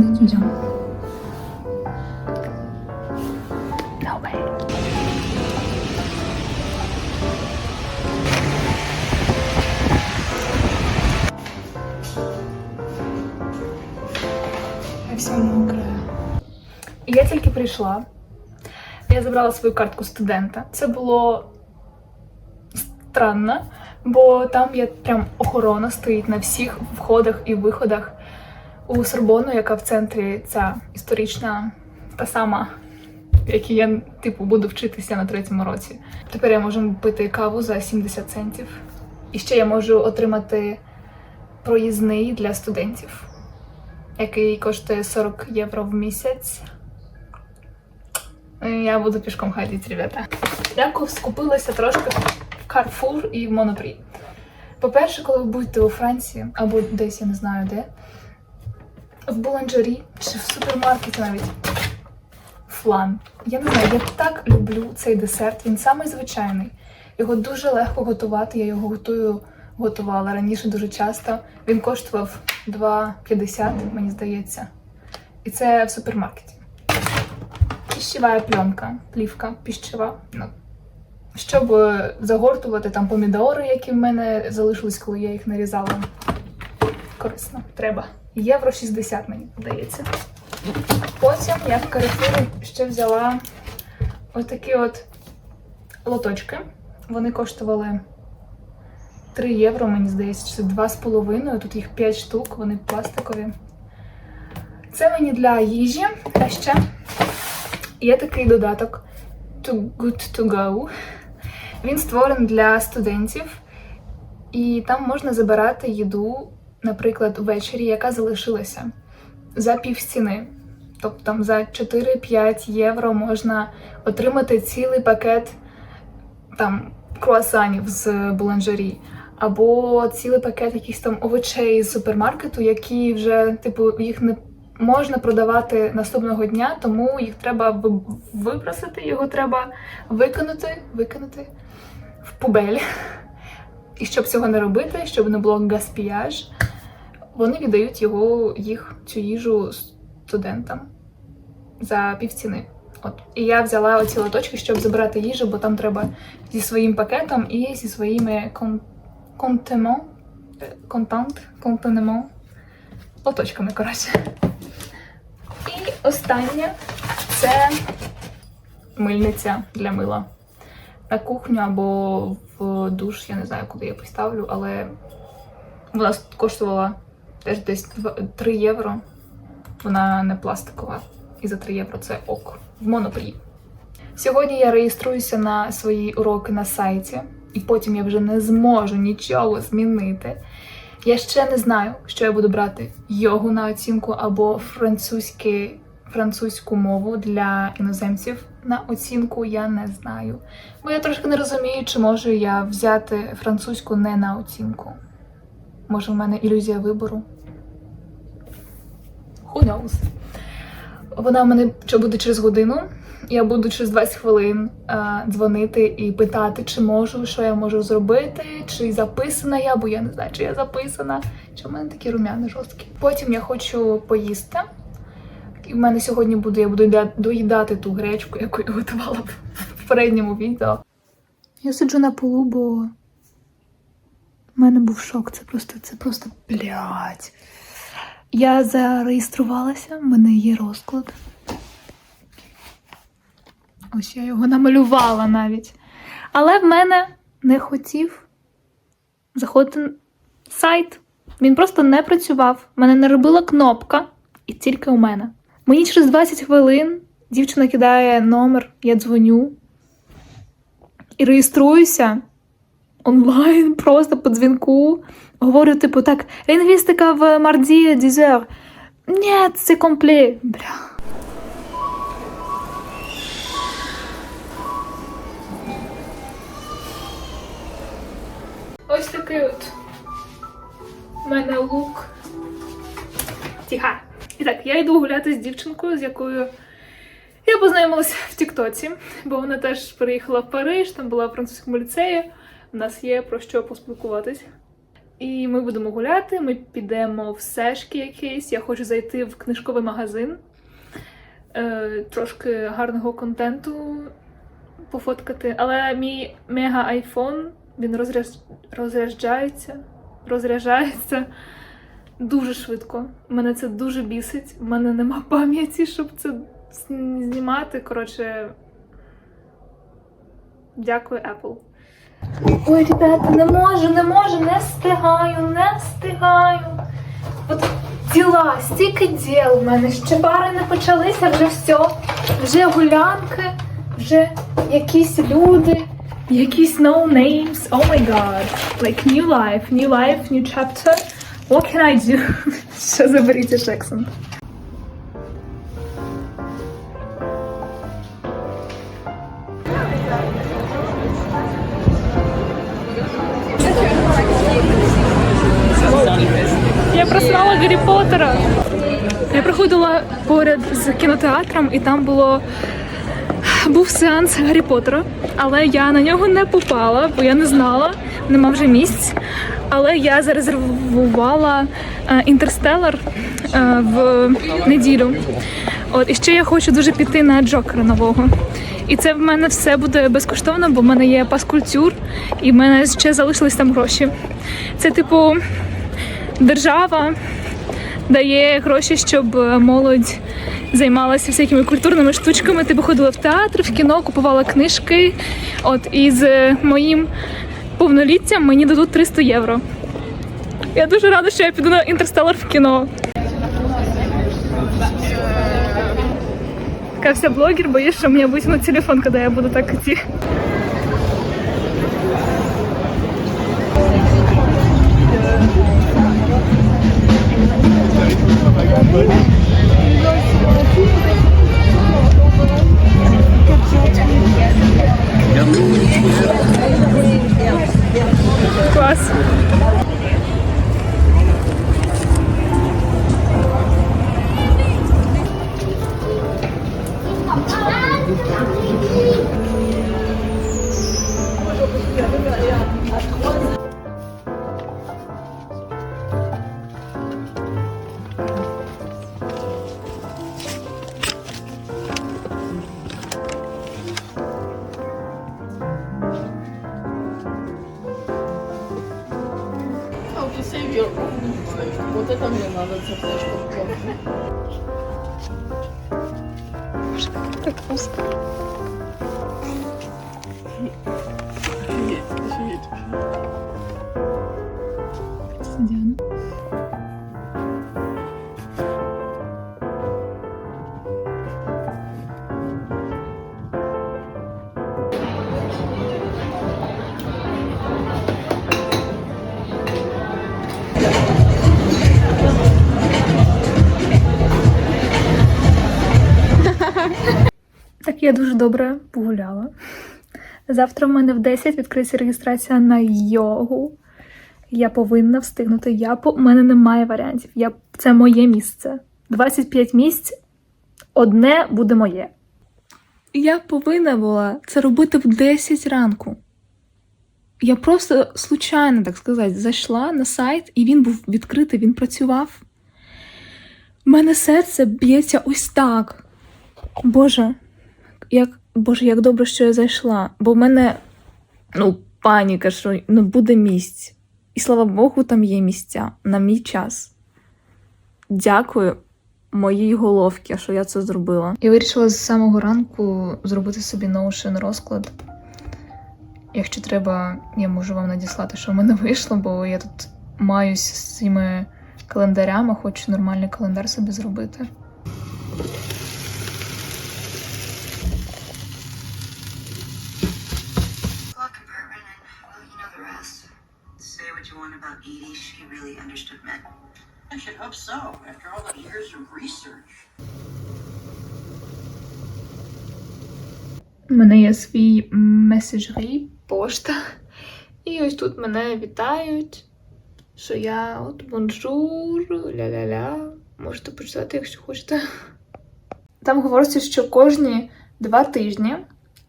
D'étudiant. No way. Я. Я тільки прийшла. Я забрала свою картку студента. Це було странно, бо там є прям охорона стоїть на всіх входах і виходах у Сорбону, яка в центрі ця історична та сама, в якій я типу буду вчитися на третьому році. Тепер я можу пити каву за 70 центів. І ще я можу отримати проїзний для студентів, який коштує 40 євро в місяць. Я буду пішком ходити, ребята. Я скупилася трошки в Carrefour і в Monoprix. По-перше, коли ви будете у Франції, або десь я не знаю де, в буланжері чи в супермаркеті навіть флан. Я не знаю, я так люблю цей десерт. Він самий звичайний. Його дуже легко готувати. Я його готую, готувала раніше дуже часто. Він коштував 2,50, мені здається. І це в супермаркеті. Піщева пленка, плівка піщева. Ну, щоб е, загортувати там помідори, які в мене залишились, коли я їх нарізала. Корисно, треба. Євро 60, мені здається. Потім я в Карифурі ще взяла отакі от лоточки. Вони коштували 3 євро, мені здається, чи це 2,5. Тут їх 5 штук, вони пластикові. Це мені для їжі. А ще є такий додаток Too Good To Go. Він створений для студентів, і там можна забирати їду, наприклад, ввечері, яка залишилася за півціни. Тобто там за 4-5 євро можна отримати цілий пакет там круасанів з буланжері, або цілий пакет якихось там овочей з супермаркету, які вже, типу, їх не можна продавати наступного дня, тому їх треба ви- вибросити, його треба викинути, викинути в пубель. І щоб цього не робити, щоб не було гаспіяж, вони віддають його, їх, цю їжу студентам за півціни. От. І я взяла оці лоточки, щоб забирати їжу, бо там треба зі своїм пакетом і зі своїми кон... контемо, е, контант, контенемо, лоточками, коротше. І останнє це мильниця для мила. На кухню або в душ, я не знаю, куди я поставлю, але вона коштувала теж десь 3 євро. Вона не пластикова. І за 3 євро це ок. В монопрі. Сьогодні я реєструюся на свої уроки на сайті, і потім я вже не зможу нічого змінити. Я ще не знаю, що я буду брати йогу на оцінку або французьки, французьку мову для іноземців на оцінку. Я не знаю. Бо я трошки не розумію, чи можу я взяти французьку не на оцінку. Може, в мене ілюзія вибору. Who knows? Вона в мене що буде через годину. Я буду через 20 хвилин е, дзвонити і питати, чи можу, що я можу зробити, чи записана я, бо я не знаю, чи я записана, чи в мене такі рум'яни жорсткі. Потім я хочу поїсти. І в мене сьогодні буде, я буду доїдати ту гречку, яку я готувала в передньому відео. Я сиджу на полу, бо в мене був шок. Це просто, це просто блядь. Я зареєструвалася, в мене є розклад. Ось я його намалювала навіть. Але в мене не хотів заходити сайт. Він просто не працював. В мене не робила кнопка, і тільки у мене. Мені через 20 хвилин дівчина кидає номер, я дзвоню і реєструюся онлайн, просто по дзвінку. Говорю, типу, так, лінгвістика в Марді Дізер. Ні, це комплі. Бля. Ось такий от у мене лук. Тіха. І так, я йду гуляти з дівчинкою, з якою я познайомилася в Тіктоці, бо вона теж переїхала в Париж, там була в французькому ліцеї. У нас є про що поспілкуватись. І ми будемо гуляти, ми підемо в сешки якісь. Я хочу зайти в книжковий магазин. Е, трошки гарного контенту пофоткати. Але мій мега айфон він розряд... розряджається, розряджається дуже швидко. Мене це дуже бісить. У мене нема пам'яті, щоб це знімати. Коротше, дякую, Apple. Ой, ребята, не можу, не можу, не встигаю, не встигаю. От діла, стільки діл в мене. Ще пари не почалися, вже все. Вже гулянки, вже якісь люди, якісь no names. Oh my god. Like new life, new life, new chapter. What can I do? Що за British Просрала Гаррі Поттера. Я проходила поряд з кінотеатром, і там було був сеанс Гаррі Поттера, але я на нього не попала, бо я не знала, нема вже місць. Але я зарезервувала е, інтерстелар е, в неділю. От і ще я хочу дуже піти на Джокера нового. І це в мене все буде безкоштовно, бо в мене є пас культур, і в мене ще залишились там гроші. Це типу держава дає гроші, щоб е, молодь займалася всякими культурними штучками. Типу ходила в театр, в кіно, купувала книжки. От і з е, моїм повноліттям мені дадуть 300 євро. Я дуже рада, що я піду на інтерстелар в кіно. Така вся блогер, боюсь, що мені витягнуть телефон, коли я буду так идти. Вот это мне надо цепляшку Так вкусно. Офигеть, офигеть. Я дуже добре погуляла. Завтра в мене в 10 відкриється реєстрація на йогу. Я повинна встигнути. Я по... У мене немає варіантів. Я... Це моє місце. 25 місць, одне буде моє. Я повинна була це робити в 10 ранку. Я просто случайно, так сказати, зайшла на сайт, і він був відкритий, він працював. У мене серце б'ється ось так. Боже, як, Боже, як добре, що я зайшла. Бо в мене ну, паніка, що не буде місць. І слава Богу, там є місця на мій час. Дякую моїй головці, що я це зробила. Я вирішила з самого ранку зробити собі Notion розклад. Якщо треба, я можу вам надіслати, що в мене вийшло, бо я тут маюсь з цими календарями, хочу нормальний календар собі зробити. У мене є свій меседжері, пошта. І ось тут мене вітають, що я от бонжур, ля-ля-ля. Можете почитати, якщо хочете. Там говориться, що кожні два тижні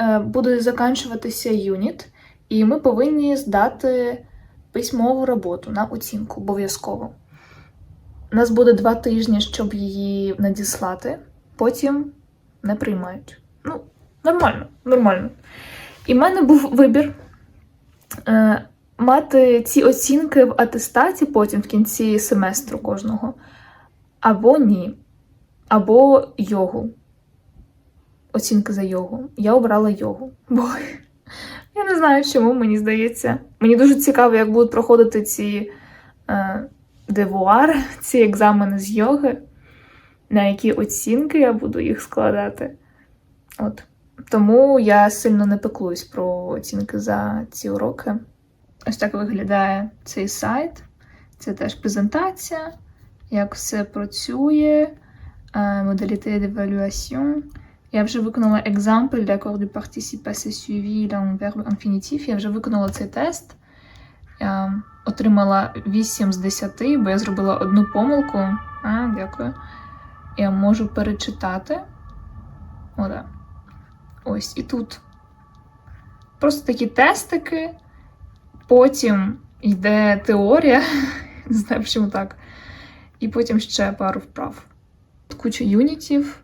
е, буде закінчуватися юніт, і ми повинні здати письмову роботу на оцінку обов'язково. У нас буде два тижні, щоб її надіслати, потім не приймають. Ну, нормально, нормально. І в мене був вибір е, мати ці оцінки в атестаті потім в кінці семестру кожного, або ні, або йогу. Оцінки за йогу. Я обрала йогу. Бо я не знаю, чому мені здається. Мені дуже цікаво, як будуть проходити ці е, девуар, ці екзамени з йоги, на які оцінки я буду їх складати. От. Тому я сильно не пеклуюсь про оцінки за ці уроки. Ось так виглядає цей сайт. Це теж презентація, як все працює, е, modalité d'évaluation. Я вже виконала example d'accord du participe suivi dans verbe infinitif. Я вже виконала цей тест. Я отримала 8 з 10, бо я зробила одну помилку. А, дякую. Я можу перечитати. О, да. Ось і тут. Просто такі тестики. Потім йде теорія. Не знаю, чому так. І потім ще пару вправ. Куча юнітів.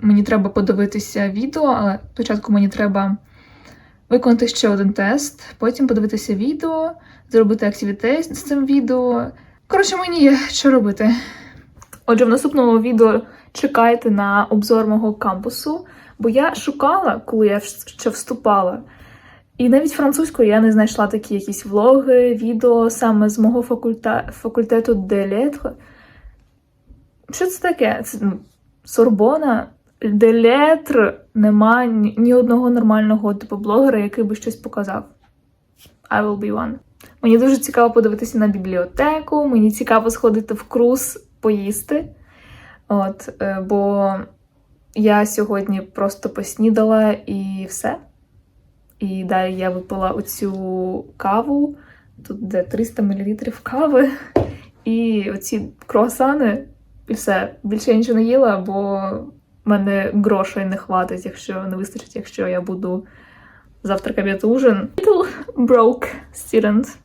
Мені треба подивитися відео, але спочатку мені треба виконати ще один тест, потім подивитися відео, зробити активітей з цим відео. Коротше, мені є що робити. Отже, в наступному відео чекайте на обзор мого кампусу, бо я шукала, коли я ще вступала. І навіть французькою я не знайшла такі якісь влоги, відео саме з мого факульта... факультету де летр. Що це таке? Це ну, Сорбона, де летр нема ні одного нормального типу блогера, який би щось показав. I will be one. Мені дуже цікаво подивитися на бібліотеку, мені цікаво сходити в круз поїсти. От, е, бо я сьогодні просто поснідала і все. І далі я випила оцю каву, тут де 300 мл кави, і оці круасани, і все. Більше я нічого не їла, бо мене грошей не хватить, якщо не вистачить, якщо я буду завтрак, обід, ужин. Little broke student.